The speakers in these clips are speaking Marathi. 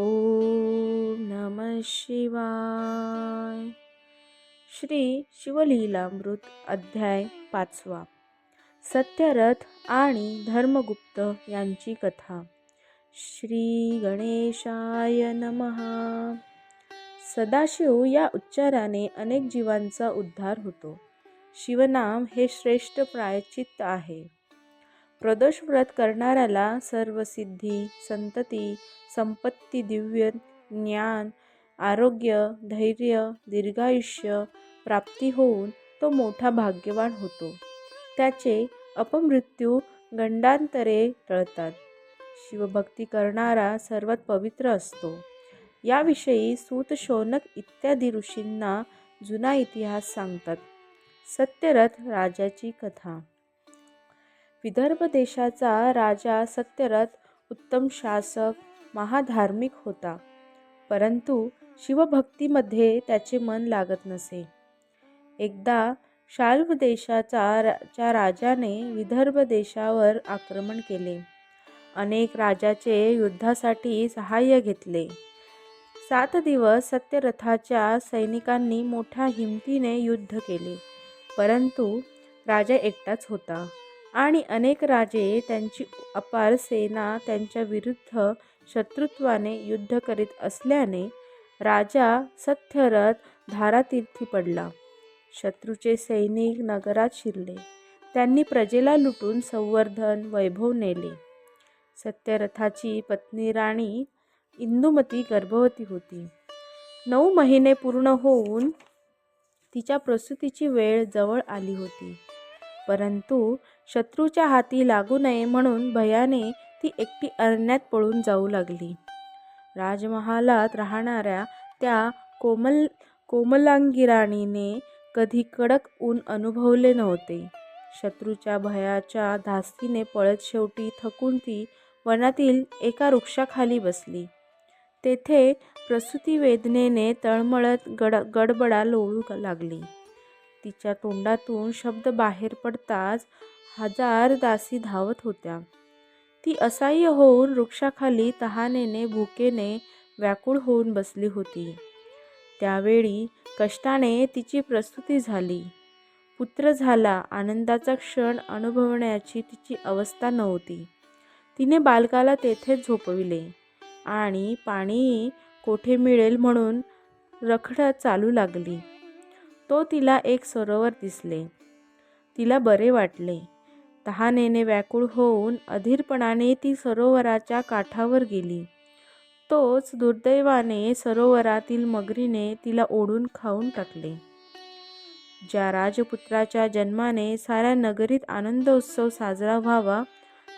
ओम नम शिवाय. श्री शिवलीलामृत अध्याय पाचवा. सत्यरथ आणि धर्मगुप्त यांची कथा. श्री गणेशाय नमहा सदाशिव या उच्चाराने अनेक जीवांचा उद्धार होतो. शिवनाम हे श्रेष्ठ प्रायचित्त आहे. प्रदोष व्रत करणाऱ्याला सर्व सिद्धी संतती संपत्ती दिव्य ज्ञान आरोग्य धैर्य दीर्घायुष्य प्राप्ती होऊन तो मोठा भाग्यवान होतो. त्याचे अपमृत्यू गंडांतरे टळतात. शिवभक्ती करणारा सर्वात पवित्र असतो. याविषयी सूत शौनक इत्यादी ऋषींना जुना इतिहास सांगतात. सत्यरथ राजाची कथा. विदर्भ देशाचा राजा सत्यरथ उत्तम शासक महाधार्मिक होता. परंतु शिवभक्तीमध्ये त्याचे मन लागत नसे. एकदा शाल्व देशाचा च्या राजाने विदर्भ देशावर आक्रमण केले. अनेक राजाचे युद्धासाठी सहाय्य घेतले. सात दिवस सत्यरथाच्या सैनिकांनी मोठ्या हिमतीने युद्ध केले. परंतु राजा एकटाच होता. आणि अनेक राजे त्यांची अपार सेना त्यांच्या विरुद्ध शत्रुत्वाने युद्ध करीत असल्याने राजा सत्यरथ धारातीर्थी पडला. शत्रूचे सैनिक नगरात शिरले. त्यांनी प्रजेला लुटून संवर्धन वैभव नेले. सत्यरथाची पत्नी राणी इंदुमती गर्भवती होती. नऊ महिने पूर्ण होऊन तिच्या प्रसूतीची वेळ जवळ आली होती. परंतु शत्रूच्या हाती लागू नये म्हणून भयाने ती एकटी अरण्यात पळून जाऊ लागली. राजमहालात राहणाऱ्या त्या कोमल कोमलांगिराणीने कधी कडक ऊन अनुभवले नव्हते. शत्रूच्या भयाच्या धास्तीने पळत शेवटी थकून ती वनातील एका वृक्षाखाली बसली. तेथे प्रसूती वेदनेने तळमळत गड गडबडा लोळू लागली. तिच्या तोंडातून शब्द बाहेर पडताच हजार दासी धावत होत्या. ती असह्य होऊन वृक्षाखाली तहानेने भुकेने व्याकुळ होऊन बसली होती. त्यावेळी कष्टाने तिची प्रस्तुती झाली. पुत्र झाला आनंदाचा क्षण अनुभवण्याची तिची अवस्था नव्हती. तिने बालकाला तेथेच झोपविले आणि पाणी कोठे मिळेल म्हणून रखडा चालू लागली. तो तिला एक सरोवर दिसले. तिला बरे वाटले. तहानेने व्याकुळ होऊन अधीरपणाने ती सरोवराच्या काठावर गेली. तोच दुर्दैवाने सरोवरातील मगरीने तिला ओढून खाऊन टाकले. ज्या राजपुत्राच्या जन्माने साऱ्या नगरीत आनंदोत्सव साजरा व्हावा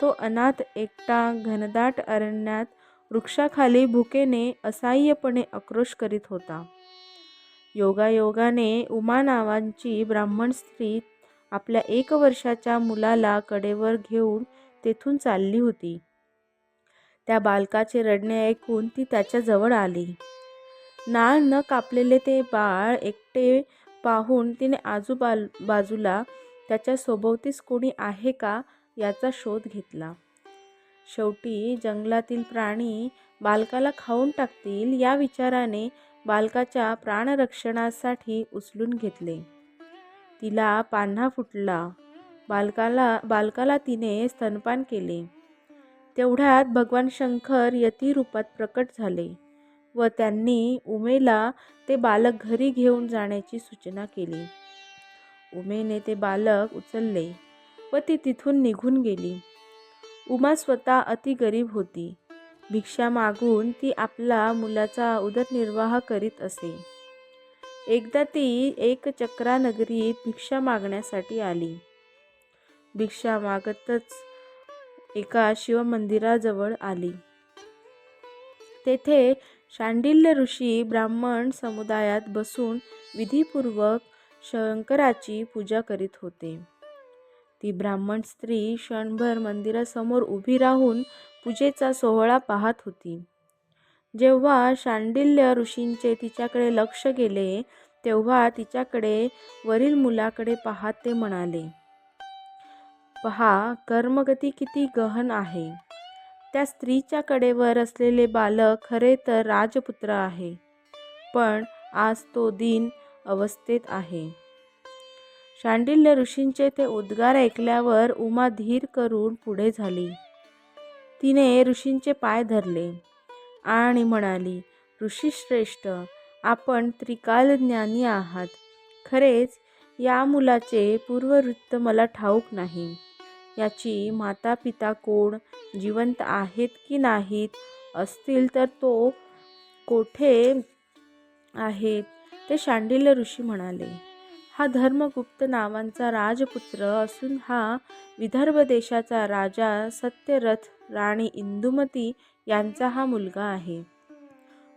तो अनाथ एकटा घनदाट अरण्यात वृक्षाखाली भुकेने असह्यपणे आक्रोश करीत होता. योगायोगाने उमा नावांची ब्राह्मण स्त्री आपल्या एक वर्षाच्या मुलाला कडेवर घेऊन तेथून चालली होती. त्या बालकाचे रडणे ऐकून ती त्याच्याजवळ आली. नाळ न कापलेले ते बाळ एकटे पाहून तिने आजूबाल बाजूला त्याच्या सोबवतीस कोणी आहे का याचा शोध घेतला. शेवटी जंगलातील प्राणी बालकाला खाऊन टाकतील या विचाराने बालकाच्या प्राणरक्षणासाठी उचलून घेतले. तिला पान्हा फुटला. बालकाला बालकाला तिने स्तनपान केले. तेवढ्यात भगवान शंकर यती रूपात प्रकट झाले व त्यांनी उमेला ते बालक घरी घेऊन जाण्याची सूचना केली. उमेने ते बालक उचलले व ती तिथून निघून गेली. उमा स्वतः अति गरीब होती. भिक्षा मागून ती आपला मुलाचा उदरनिर्वाह करीत असे. एकदा ती एक चक्रा नगरीत भिक्षा मागण्यासाठी आली. भिक्षा मागतच एका शिवमंदिराजवळ आली. तेथे शांडिल्य ऋषी ब्राह्मण समुदायात बसून विधीपूर्वक शंकराची पूजा करीत होते. ती ब्राह्मण स्त्री क्षणभर मंदिरासमोर उभी राहून पूजेचा सोहळा पाहत होती. जेव्हा शांडिल्य ऋषींचे तिच्याकडे लक्ष गेले तेव्हा तिच्याकडे वरील मुलाकडे पाहत ते म्हणाले पहा कर्मगती किती गहन आहे. त्या स्त्रीच्या कडेवर असलेले बालक खरे तर राजपुत्र आहे पण आज तो दिन अवस्थेत आहे. शांडिल्य ऋषींचे ते उद्गार ऐकल्यावर उमा धीर करून पुढे झाली. तिने ऋषींचे पाय धरले आणि म्हणाली ऋषीश्रेष्ठ आपण त्रिकाल ज्ञानी आहात. खरेच या मुलाचे पूर्ववृत्त मला ठाऊक नाही. याची माता पिता कोण जिवंत आहेत की नाहीत असतील तर तो कोठे आहेत ते शांडिल्य ऋषी म्हणाले. हा धर्मगुप्त नावांचा राजपुत्र असून हा विदर्भ देशाचा राजा सत्यरथ राणी इंदुमती यांचा हा मुलगा आहे.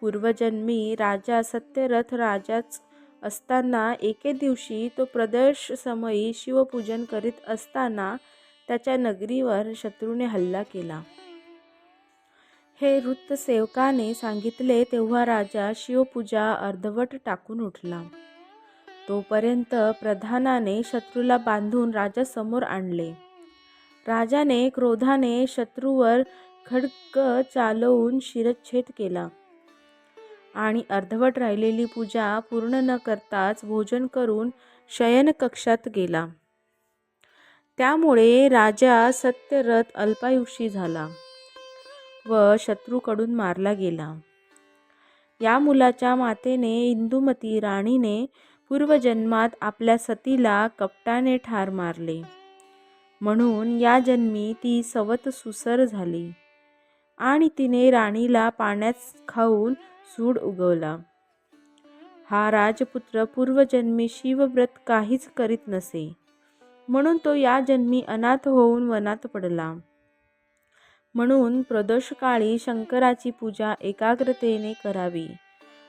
पूर्वजन्मी राजा सत्यरथ राजाच असताना एके दिवशी तो प्रदर्श समयी शिवपूजन करीत असताना त्याच्या नगरीवर शत्रूने हल्ला केला. हे वृत्तसेवकाने सांगितले तेव्हा राजा शिवपूजा अर्धवट टाकून उठला. तोपर्यंत प्रधानाने शत्रूला बांधून राजासमोर आणले. राजाने क्रोधाने शत्रूवर खडक चालवून शिरच्छेद केला. आणि अर्धवट राहिलेली पूजा पूर्ण न करताच भोजन करून शयनकक्षात गेला. त्यामुळे राजा सत्यरथ अल्पायुषी झाला व शत्रूकडून मारला गेला. या मुलाच्या मातेने इंदुमती राणीने पूर्वजन्मात आपल्या सतीला कपटाने ठार मारले. म्हणून या जन्मी ती सवत सुसर झाली आणि तिने राणीला पाण्यात खाऊन सूड उगवला. हा राजपुत्र पूर्वजन्मी शिवव्रत काहीच करीत नसे. म्हणून तो या जन्मी अनाथ होऊन वनात पडला. म्हणून प्रदोषकाळी शंकराची पूजा एकाग्रतेने करावी.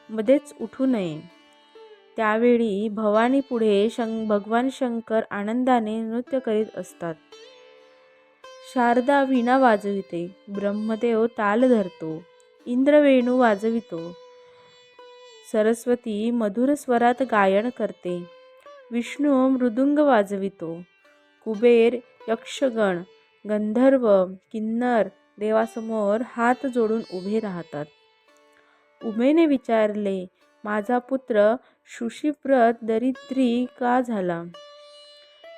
मध्येच उठू नये. त्यावेळी भवानी पुढे शं भगवान शंकर आनंदाने नृत्य करीत असतात. शारदा वीणा वाजविते ब्रह्मदेव ताल धरतो इंद्रवेणू वाजवितो सरस्वती मधुर स्वरात गायन करते विष्णू मृदुंग वाजवितो कुबेर यक्षगण गंधर्व किन्नर देवासमोर हात जोडून उभे राहतात. उमेने विचारले माझा पुत्र शुशीव्रत दरिद्री का झाला?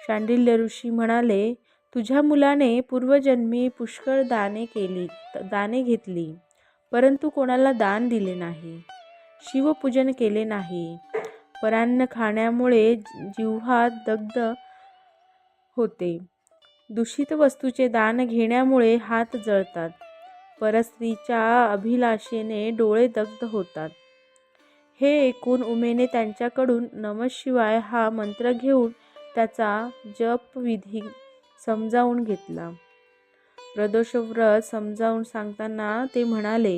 शांडिल्य ऋषी म्हणाले तुझ्या मुलाने पूर्वजन्मी पुष्कळ दाने केली दाने घेतली परंतु कोणाला दान दिले नाही शिवपूजन केले नाही. परान्न खाण्यामुळे जिव्हा दग्ध होते. दूषित वस्तूचे दान घेण्यामुळे हात जळतात. परस्त्रीच्या अभिलाषेने डोळे दग्ध होतात. हे ऐकून उमेने त्यांच्याकडून नमशिवाय हा मंत्र घेऊन त्याचा जपविधी समजावून घेतला. प्रदोषव्रत समजावून सांगताना ते म्हणाले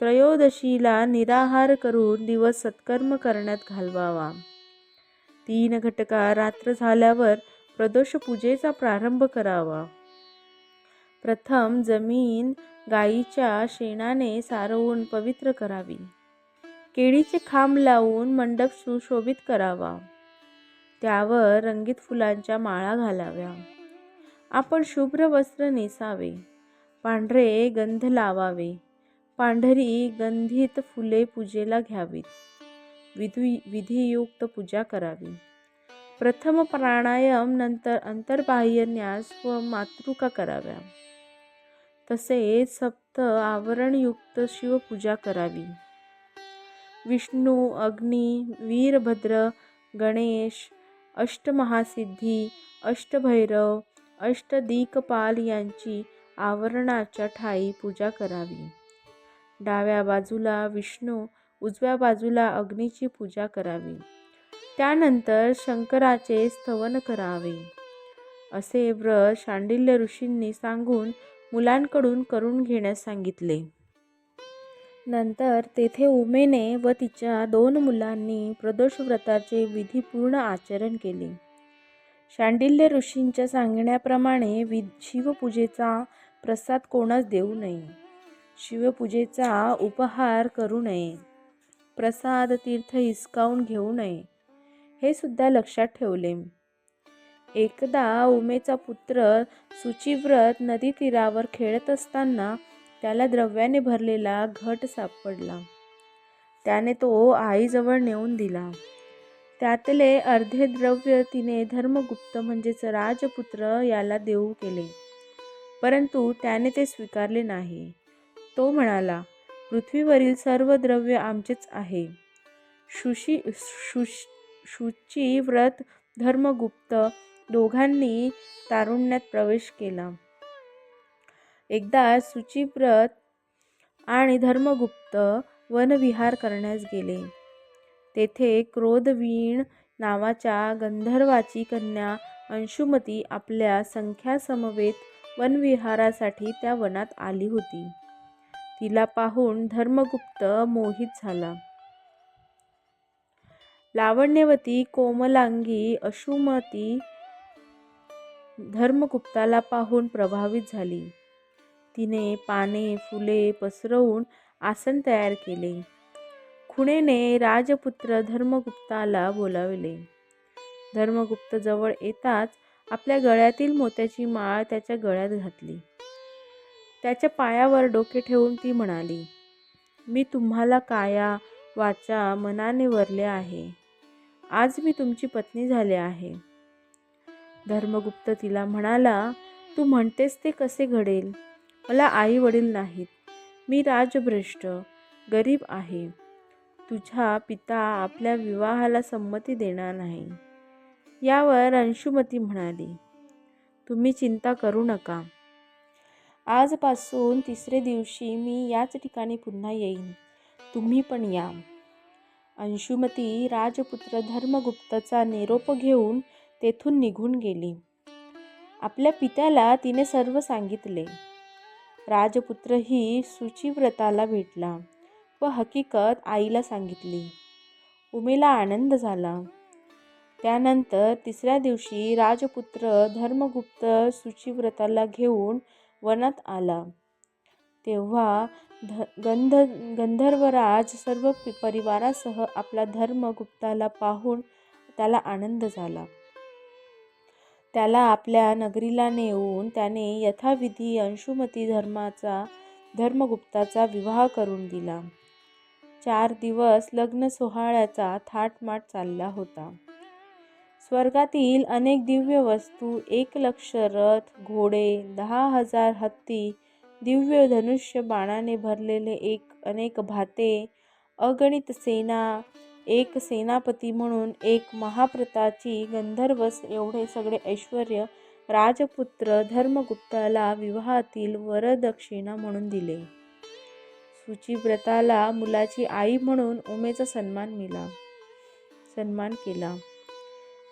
त्रयोदशीला निराहार करून दिवस सत्कर्म करण्यात घालवावा. तीन घटका रात्र झाल्यावर प्रदोष पूजेचा प्रारंभ करावा. प्रथम जमीन गाईच्या शेणाने सारवून पवित्र करावी. केळीचे खांब लावून मंडप सुशोभित करावा. त्यावर रंगीत फुलांच्या माळा घालाव्या. आपण शुभ्र वस्त्र नेसावे. पांढरे गंध लावावे. पांढरी गंधित फुले पूजेला घ्यावीत. विधी विधियुक्त पूजा करावी. प्रथम प्राणायाम नंतर अंतर्बाह्य न्यास व मातृका कराव्या. तसेच सप्त आवरणयुक्त शिवपूजा करावी. विष्णू अग्नी वीरभद्र गणेश अष्टमहासिद्धी अष्टभैरव अष्टदिकपाल यांची आवरणाच्या ठाई पूजा करावी डाव्या बाजूला विष्णू उजव्या बाजूला अग्नीची पूजा करावी. त्यानंतर शंकराचे स्तवन करावे. असे व्रत शांडिल्य ऋषींनी सांगून मुलांकडून करून घेण्यास सांगितले. नंतर तेथे उमेने व तिच्या दोन मुलांनी प्रदोष व्रताचे विधीपूर्ण आचरण केले. शांडिल्य ऋषींच्या सांगण्याप्रमाणे वि शिवपूजेचा प्रसाद कोणास देऊ नये? शिवपूजेचा उपहार करू नये. प्रसाद तीर्थ हिसकावून घेऊ नये. हे सुद्धा लक्षात ठेवले. एकदा उमेचा पुत्र सुचिव्रत नदी तीरावर खेळत असताना त्याला द्रव्याने भरलेला घट सापडला. त्याने तो आईजवळ नेऊन दिला. त्यातले अर्धे द्रव्य तिने धर्मगुप्त म्हणजेच राजपुत्र याला देऊ केले. परंतु त्याने ते स्वीकारले नाही. तो म्हणाला पृथ्वीवरील सर्व द्रव्य आमचेच आहे. शुशी शुश शुची व्रत धर्मगुप्त दोघांनी तारुण्यात प्रवेश केला. एकदा सुचिव्रत आणि धर्मगुप्त वनविहार करण्यास गेले. तेथे क्रोधवीण नावाच्या गंधर्वाची कन्या अंशुमती आपल्या संख्यासमवेत वनविहारासाठी त्या वनात आली होती. तिला पाहून धर्मगुप्त मोहित झाला. लावण्यवती कोमलांगी अशुमती धर्मगुप्ताला पाहून प्रभावित झाली. तिने पाने फुले पसरवून आसन तयार केले. खुणेने राजपुत्र धर्मगुप्ताला बोलावले. धर्मगुप्त जवळ येताच आपल्या गळ्यातील मोत्याची माळ त्याच्या गळ्यात घातली. त्याच्या पायावर डोके ठेवून ती म्हणाली मी तुम्हाला काया वाचा मनाने वरले आहे. आज मी तुमची पत्नी झाले आहे. धर्मगुप्त तिला म्हणाला तू म्हणतेस ते कसे घडेल? मला आई वडील नाहीत. मी राजभ्रष्ट गरीब आहे. तुझा पिता आपल्या विवाहाला संमती देणार नाही. यावर अंशुमती म्हणाली. तुम्ही चिंता करू नका. आजपासून तिसरे दिवशी मी याच ठिकाणी पुन्हा येईन. तुम्ही पण या. अंशुमती राजपुत्र धर्मगुप्तचा निरोप घेऊन तेथून निघून गेली. आपल्या पित्याला तिने सर्व सांगितले. राजपुत्रही सुचिव्रताला भेटला व हकीकत आईला सांगितली. उमेला आनंद झाला. त्यानंतर तिसऱ्या दिवशी राजपुत्र धर्मगुप्त सुचिव्रताला घेऊन वनात आला. तेव्हा ध गंध गंधर्वराज सर्व परिवारासह आपला धर्मगुप्ताला पाहून त्याला आनंद झाला. त्याला आपल्या नगरीला नेऊन त्याने यथाविधी अंशुमती धर्माचा धर्मगुप्ताचा विवाह करून दिला. चार दिवस लग्न सोहळ्याचा थाटमाट चालला होता. स्वर्गातील अनेक दिव्य वस्तू एक लक्ष रथ घोडे दहा हजार हत्ती दिव्य धनुष्य बाणाने भरलेले एक अनेक भाते अगणित सेना एक सेनापती म्हणून एक महाप्रताची गंधर्वस एवढे सगळे ऐश्वर राजपुत्र धर्मगुप्ताला विवाहातील वरदक्षिणा म्हणून दिले. सुचिव्रताला मुलाची आई म्हणून उमेचा सन्मान मिला. सन्मान केला.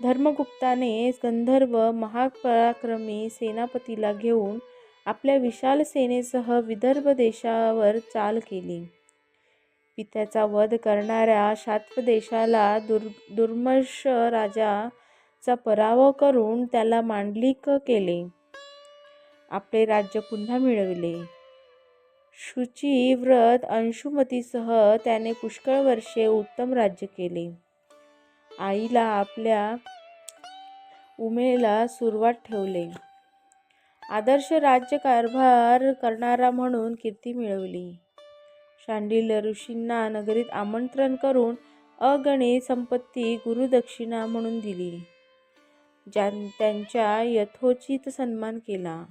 धर्मगुप्ताने गंधर्व महापराक्रमी सेनापतीला घेऊन आपल्या विशाल सेनेसह विदर्भ देशावर चाल केली. पित्याचा वध करणाऱ्या शात्वदेशाला दुर् दुर्मश राजाचा पराभव करून त्याला मांडलिक केले. आपले राज्य पुन्हा मिळविले. शुची व्रत अंशुमतीसह त्याने पुष्कळ वर्षे उत्तम राज्य केले. आईला आपल्या उमेला सुरुवात ठेवले. आदर्श राज्यकारभार करणारा म्हणून कीर्ती मिळवली. शांडिल्य ऋषींना नगरीत आमंत्रण करून अगणित संपत्ती गुरुदक्षिणा म्हणून दिली. ज्या त्यांच्या यथोचित सन्मान केला.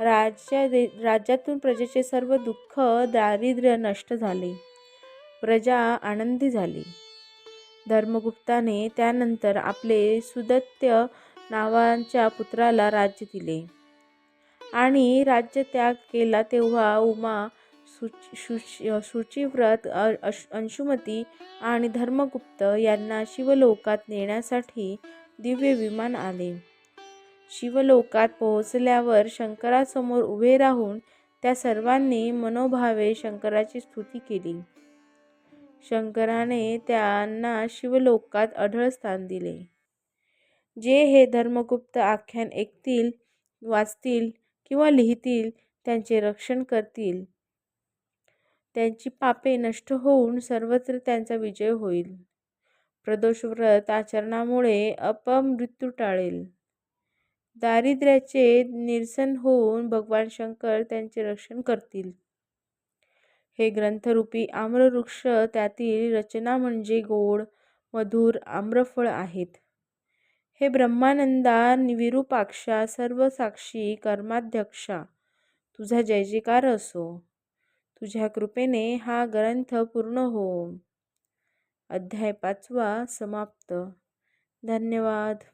राज्या दे राज्यातून प्रजेचे सर्व दुःख दारिद्र्य नष्ट झाले. प्रजा आनंदी झाली. धर्मगुप्ताने त्यानंतर आपले सुदत्य नावाच्या पुत्राला राज्य दिले. आणि राज्य त्याग केला तेव्हा उमा शुचिव्रत अंशुमती आणि धर्मगुप्त यांना शिवलोकात नेण्यासाठी दिव्य विमान आले. शिवलोकात पोहोचल्यावर शंकरासमोर उभे राहून त्या सर्वांनी मनोभावे शंकराची स्तुती केली. शंकराने त्यांना शिवलोकात अढळ स्थान दिले. जे हे धर्मगुप्त आख्यान ऐकतील वाचतील किंवा लिहितील त्यांचे रक्षण करतील. त्यांची पापे नष्ट होऊन सर्वत्र त्यांचा विजय होईल. प्रदोष व्रत आचरणामुळे अपमृत्यू टाळेल. दारिद्र्याचे निरसन होऊन भगवान शंकर त्यांचे रक्षण करतील. हे ग्रंथरूपी आम्रवृक्ष त्यातील रचना म्हणजे गोड मधुर आम्रफळ आहेत. हे ब्रह्मानंदा विरूपाक्षा सर्व साक्षी कर्माध्यक्षा. तुझा जय जयकार असो. तुझ्या कृपेने हा ग्रंथ पूर्ण हो अध्याय पाचवा समाप्त. धन्यवाद.